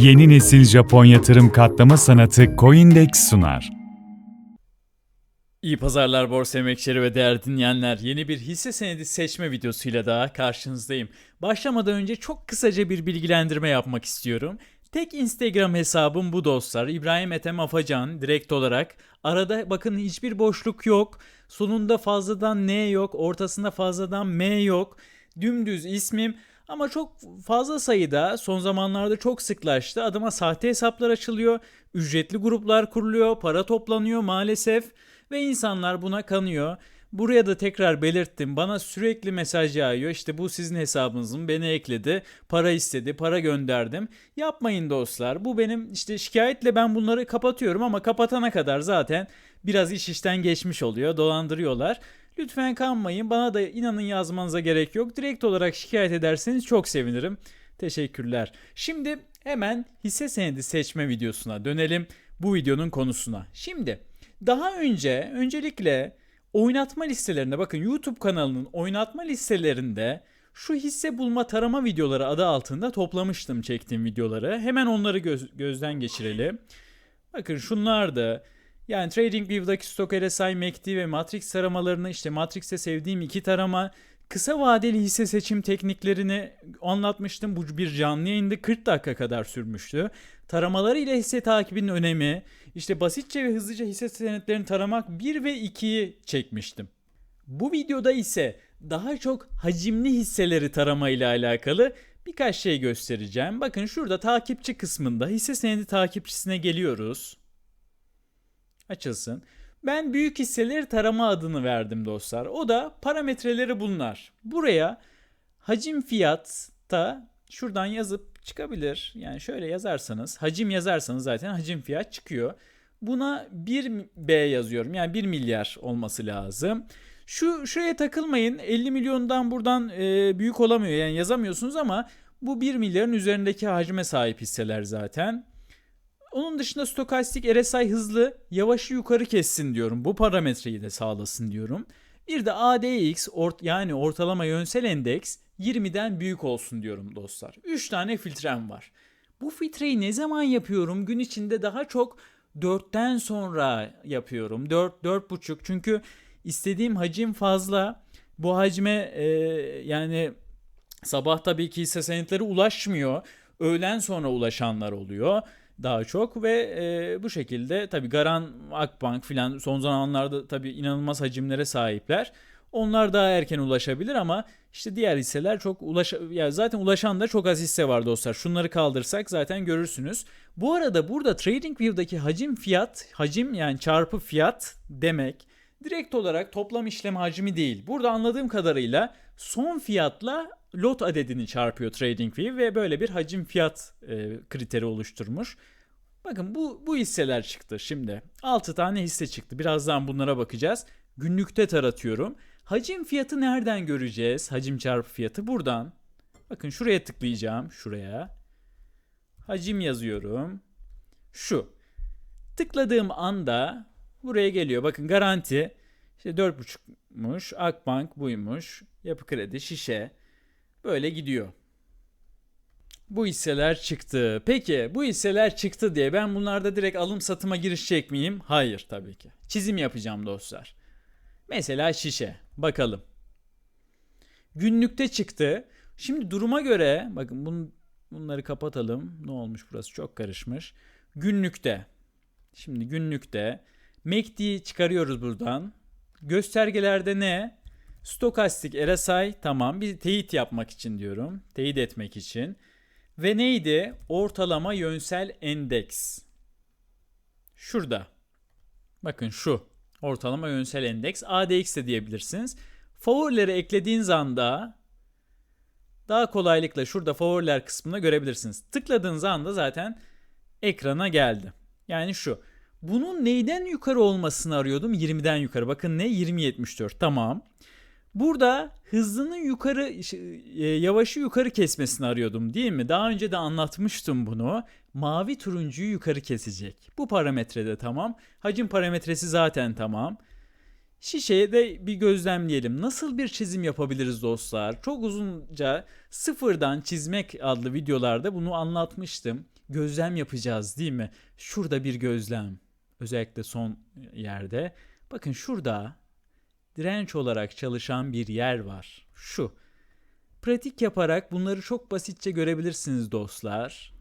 Yeni nesil Japon yatırım katlama sanatı Coindex sunar. İyi pazarlar borsa emekçileri ve değerli dinleyenler. Yeni bir hisse senedi seçme videosuyla daha karşınızdayım. Başlamadan önce çok kısaca bir bilgilendirme yapmak istiyorum. Tek Instagram hesabım bu dostlar. İbrahim Ethem Afacan direkt olarak. Arada bakın hiçbir boşluk yok. Sonunda fazladan N yok. Ortasında fazladan M yok. Dümdüz ismim. Ama çok fazla sayıda son zamanlarda çok sıklaştı. Adıma sahte hesaplar açılıyor. Ücretli gruplar kuruluyor. Para toplanıyor maalesef. Ve insanlar buna kanıyor. Buraya da tekrar belirttim. Bana sürekli mesaj yağıyor. İşte bu sizin hesabınız mı? Beni ekledi. Para istedi. Para gönderdim. Yapmayın dostlar. Bu benim işte şikayetle ben bunları kapatıyorum ama kapatana kadar zaten biraz iş işten geçmiş oluyor. Dolandırıyorlar. Lütfen kanmayın. Bana da inanın yazmanıza gerek yok. Direkt olarak şikayet ederseniz çok sevinirim. Teşekkürler. Şimdi hemen hisse senedi seçme videosuna dönelim. Bu videonun konusuna. Şimdi daha önce öncelikle oynatma listelerinde bakın YouTube kanalının oynatma listelerinde şu hisse bulma tarama videoları adı altında toplamıştım çektiğim videoları. Hemen onları göz- gözden geçirelim. Bakın şunlar da yani TradingView'daki Stock RSI, MACD ve Matrix taramalarını işte Matrix'te sevdiğim iki tarama kısa vadeli hisse seçim tekniklerini anlatmıştım. Bu bir canlı yayında 40 dakika kadar sürmüştü. Taramaları ile hisse takibinin önemi, işte basitçe ve hızlıca hisse senetlerini taramak 1 ve 2'yi çekmiştim. Bu videoda ise daha çok hacimli hisseleri tarama ile alakalı birkaç şey göstereceğim. Bakın şurada takipçi kısmında hisse senedi takipçisine geliyoruz. Açılsın. Ben büyük hisseleri tarama adını verdim dostlar. O da parametreleri bunlar. Buraya hacim fiyatta şuradan yazıp çıkabilir. Yani şöyle yazarsanız hacim yazarsanız zaten hacim fiyat çıkıyor. Buna 1B yazıyorum. Yani 1 milyar olması lazım. Şu şuraya takılmayın. 50 milyondan buradan e, büyük olamıyor. Yani yazamıyorsunuz ama bu 1 milyarın üzerindeki hacme sahip hisseler zaten. Onun dışında stokastik RSI hızlı, yavaşı yukarı kessin diyorum. Bu parametreyi de sağlasın diyorum. Bir de ADX ort yani ortalama yönsel endeks 20'den büyük olsun diyorum dostlar. 3 tane filtrem var. Bu filtreyi ne zaman yapıyorum? Gün içinde daha çok 4'ten sonra yapıyorum. 4 4.5 çünkü istediğim hacim fazla. Bu hacme e, yani sabah tabii ki hisse senetleri ulaşmıyor. Öğlen sonra ulaşanlar oluyor daha çok ve e, bu şekilde tabii Garan, Akbank filan son zamanlarda tabii inanılmaz hacimlere sahipler. Onlar daha erken ulaşabilir ama işte diğer hisseler çok ulaş ya zaten ulaşan da çok az hisse var dostlar. Şunları kaldırsak zaten görürsünüz. Bu arada burada TradingView'daki hacim fiyat, hacim yani çarpı fiyat demek direkt olarak toplam işlem hacmi değil. Burada anladığım kadarıyla son fiyatla lot adedini çarpıyor TradingView ve böyle bir hacim fiyat e, kriteri oluşturmuş. Bakın bu bu hisseler çıktı şimdi. 6 tane hisse çıktı. Birazdan bunlara bakacağız. Günlükte taratıyorum. Hacim fiyatı nereden göreceğiz? Hacim çarpı fiyatı buradan. Bakın şuraya tıklayacağım. Şuraya. Hacim yazıyorum. Şu. Tıkladığım anda buraya geliyor. Bakın garanti işte 4.5'muş. Akbank buymuş. Yapı kredi, şişe. Böyle gidiyor. Bu hisseler çıktı. Peki bu hisseler çıktı diye ben bunlarda direkt alım satıma girişecek miyim? Hayır tabii ki. Çizim yapacağım dostlar. Mesela şişe. Bakalım. Günlükte çıktı. Şimdi duruma göre bakın bun, bunları kapatalım. Ne olmuş burası çok karışmış. Günlükte. Şimdi günlükte MACD çıkarıyoruz buradan. Göstergelerde ne? Stokastik RSI tamam bir teyit yapmak için diyorum. Teyit etmek için. Ve neydi? Ortalama yönsel endeks. Şurada. Bakın şu. Ortalama yönsel endeks. ADX de diyebilirsiniz. Favorileri eklediğiniz anda daha kolaylıkla şurada favoriler kısmında görebilirsiniz. Tıkladığınız anda zaten ekrana geldi. Yani şu. Bunun neyden yukarı olmasını arıyordum? 20'den yukarı. Bakın ne? 20.74. Tamam. Burada hızının yukarı e, yavaşı yukarı kesmesini arıyordum değil mi? Daha önce de anlatmıştım bunu. Mavi turuncuyu yukarı kesecek. Bu parametrede tamam. Hacim parametresi zaten tamam. Şişeye de bir gözlemleyelim. Nasıl bir çizim yapabiliriz dostlar? Çok uzunca sıfırdan çizmek adlı videolarda bunu anlatmıştım. Gözlem yapacağız değil mi? Şurada bir gözlem. Özellikle son yerde. Bakın şurada direnç olarak çalışan bir yer var. Şu. Pratik yaparak bunları çok basitçe görebilirsiniz dostlar.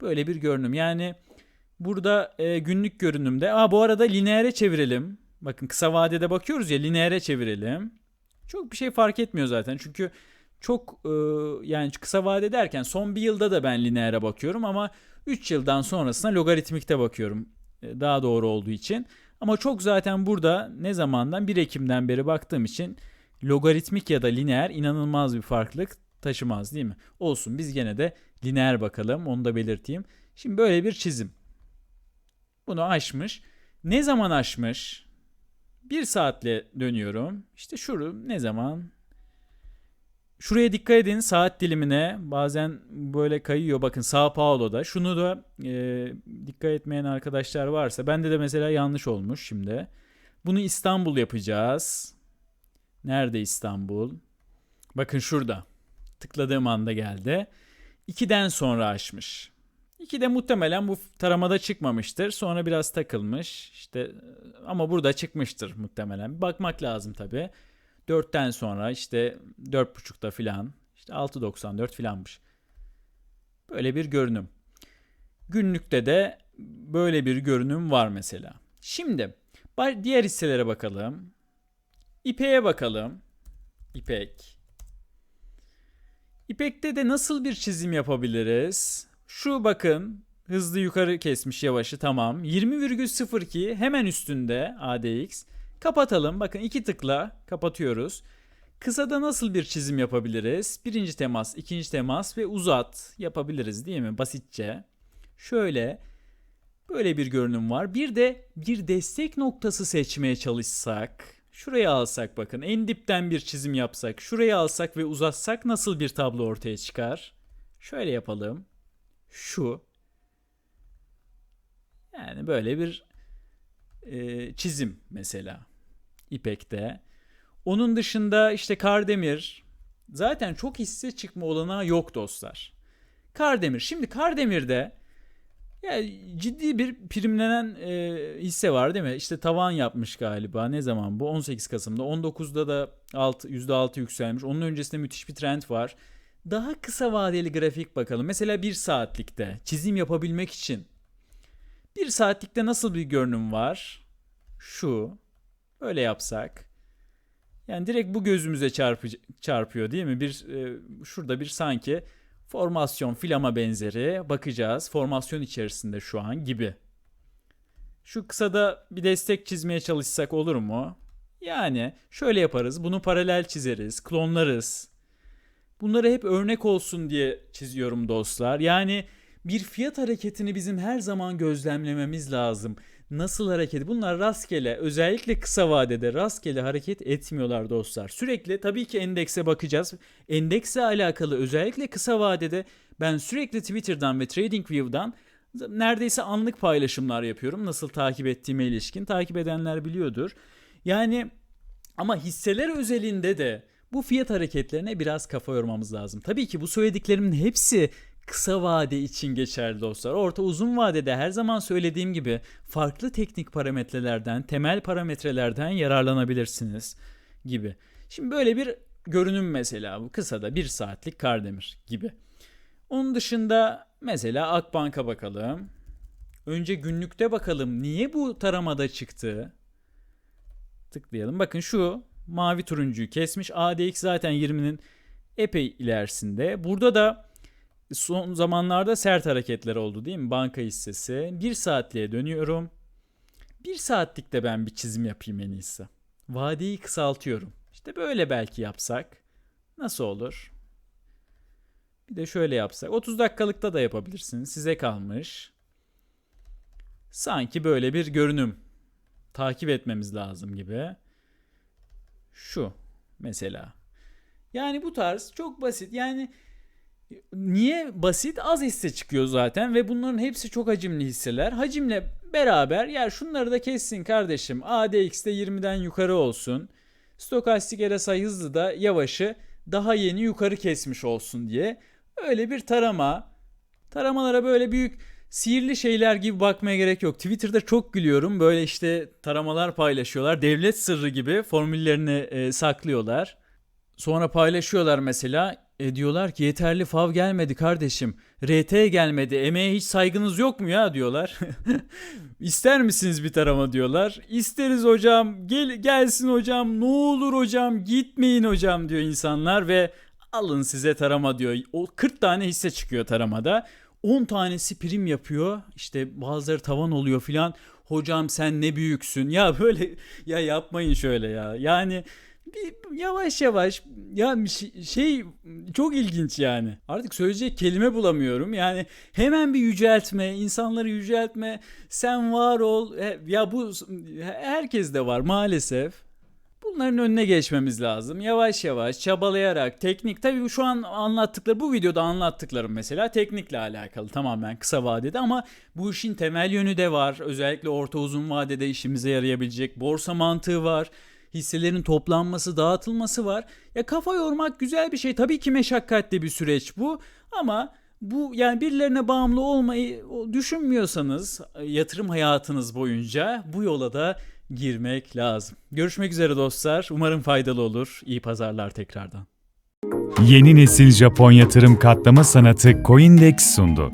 Böyle bir görünüm. Yani burada e, günlük görünümde. Aa bu arada lineere çevirelim. Bakın kısa vadede bakıyoruz ya lineere çevirelim. Çok bir şey fark etmiyor zaten. Çünkü çok e, yani kısa vade derken son bir yılda da ben lineere bakıyorum ama 3 yıldan sonrasına logaritmikte bakıyorum. E, daha doğru olduğu için. Ama çok zaten burada ne zamandan 1 Ekim'den beri baktığım için logaritmik ya da lineer inanılmaz bir farklılık taşımaz değil mi? Olsun biz gene de lineer bakalım onu da belirteyim. Şimdi böyle bir çizim. Bunu aşmış. Ne zaman aşmış? Bir saatle dönüyorum. İşte şuru ne zaman? Şuraya dikkat edin saat dilimine. Bazen böyle kayıyor. Bakın Sao Paulo'da. Şunu da e, dikkat etmeyen arkadaşlar varsa. Bende de mesela yanlış olmuş şimdi. Bunu İstanbul yapacağız. Nerede İstanbul? Bakın şurada. Tıkladığım anda geldi. 2'den sonra açmış. 2'de muhtemelen bu taramada çıkmamıştır. Sonra biraz takılmış. İşte ama burada çıkmıştır muhtemelen. Bakmak lazım tabii. 4'ten sonra işte 4.5'da filan işte 6.94 filanmış. Böyle bir görünüm. Günlükte de böyle bir görünüm var mesela. Şimdi diğer hisselere bakalım. İpek'e bakalım. İpek. İpek'te de nasıl bir çizim yapabiliriz? Şu bakın hızlı yukarı kesmiş yavaşı tamam. 20,02 hemen üstünde ADX. Kapatalım. Bakın iki tıkla kapatıyoruz. Kısada nasıl bir çizim yapabiliriz? Birinci temas, ikinci temas ve uzat yapabiliriz değil mi? Basitçe. Şöyle böyle bir görünüm var. Bir de bir destek noktası seçmeye çalışsak. Şuraya alsak bakın en dipten bir çizim yapsak. Şuraya alsak ve uzatsak nasıl bir tablo ortaya çıkar? Şöyle yapalım. Şu. Yani böyle bir e, çizim mesela. İpek'te. Onun dışında işte Kardemir zaten çok hisse çıkma olanağı yok dostlar. Kardemir. Şimdi Kardemir'de ya ciddi bir primlenen e, hisse var değil mi? İşte tavan yapmış galiba. Ne zaman bu? 18 Kasım'da. 19'da da alt, %6 yükselmiş. Onun öncesinde müthiş bir trend var. Daha kısa vadeli grafik bakalım. Mesela bir saatlikte çizim yapabilmek için bir saatlikte nasıl bir görünüm var? Şu. Böyle yapsak. Yani direkt bu gözümüze çarpı, çarpıyor değil mi? Bir e, şurada bir sanki formasyon filama benzeri bakacağız. Formasyon içerisinde şu an gibi. Şu kısada bir destek çizmeye çalışsak olur mu? Yani şöyle yaparız. Bunu paralel çizeriz, klonlarız. Bunları hep örnek olsun diye çiziyorum dostlar. Yani bir fiyat hareketini bizim her zaman gözlemlememiz lazım. Nasıl hareket? Bunlar rastgele, özellikle kısa vadede rastgele hareket etmiyorlar dostlar. Sürekli tabii ki endekse bakacağız. Endekse alakalı özellikle kısa vadede ben sürekli Twitter'dan ve TradingView'dan neredeyse anlık paylaşımlar yapıyorum. Nasıl takip ettiğime ilişkin takip edenler biliyordur. Yani ama hisseler özelinde de bu fiyat hareketlerine biraz kafa yormamız lazım. Tabii ki bu söylediklerimin hepsi kısa vade için geçerli dostlar. Orta uzun vadede her zaman söylediğim gibi farklı teknik parametrelerden, temel parametrelerden yararlanabilirsiniz gibi. Şimdi böyle bir görünüm mesela bu kısada bir saatlik Kardemir gibi. Onun dışında mesela Akbank'a bakalım. Önce günlükte bakalım niye bu taramada çıktı. Tıklayalım. Bakın şu mavi turuncuyu kesmiş. ADX zaten 20'nin epey ilerisinde. Burada da son zamanlarda sert hareketler oldu değil mi? Banka hissesi. Bir saatliğe dönüyorum. Bir saatlikte ben bir çizim yapayım en iyisi. Vadeyi kısaltıyorum. İşte böyle belki yapsak. Nasıl olur? Bir de şöyle yapsak. 30 dakikalıkta da yapabilirsiniz. Size kalmış. Sanki böyle bir görünüm. Takip etmemiz lazım gibi. Şu mesela. Yani bu tarz çok basit. Yani Niye basit? Az hisse çıkıyor zaten ve bunların hepsi çok hacimli hisseler. Hacimle beraber ya şunları da kessin kardeşim. ADX'de 20'den yukarı olsun. Stokastik RSI hızlı da yavaşı daha yeni yukarı kesmiş olsun diye. Öyle bir tarama. Taramalara böyle büyük sihirli şeyler gibi bakmaya gerek yok. Twitter'da çok gülüyorum. Böyle işte taramalar paylaşıyorlar. Devlet sırrı gibi formüllerini e, saklıyorlar. Sonra paylaşıyorlar mesela. E diyorlar ki yeterli fav gelmedi kardeşim. RT gelmedi. Emeğe hiç saygınız yok mu ya diyorlar. İster misiniz bir tarama diyorlar. İsteriz hocam. Gel gelsin hocam. Ne olur hocam. Gitmeyin hocam diyor insanlar ve alın size tarama diyor. O 40 tane hisse çıkıyor taramada. 10 tanesi prim yapıyor. İşte bazıları tavan oluyor filan. Hocam sen ne büyüksün. Ya böyle ya yapmayın şöyle ya. Yani bir yavaş yavaş ya bir şey- şey çok ilginç yani. Artık söyleyecek kelime bulamıyorum. Yani hemen bir yüceltme, insanları yüceltme. Sen var ol. E, Ya bu herkes de var maalesef. Bunların önüne geçmemiz lazım. Yavaş yavaş çabalayarak teknik tabii şu an anlattıkları bu videoda anlattıklarım mesela teknikle alakalı tamamen kısa vadede ama bu işin temel yönü de var. Özellikle orta uzun vadede işimize yarayabilecek borsa mantığı var. Hisselerin toplanması, dağıtılması var. Ya kafa yormak güzel bir şey. Tabii ki meşakkatli bir süreç bu ama bu yani birilerine bağımlı olmayı düşünmüyorsanız e, yatırım hayatınız boyunca bu yola da girmek lazım. Görüşmek üzere dostlar. Umarım faydalı olur. İyi pazarlar tekrardan. Yeni nesil Japon yatırım katlama sanatı Coindex sundu.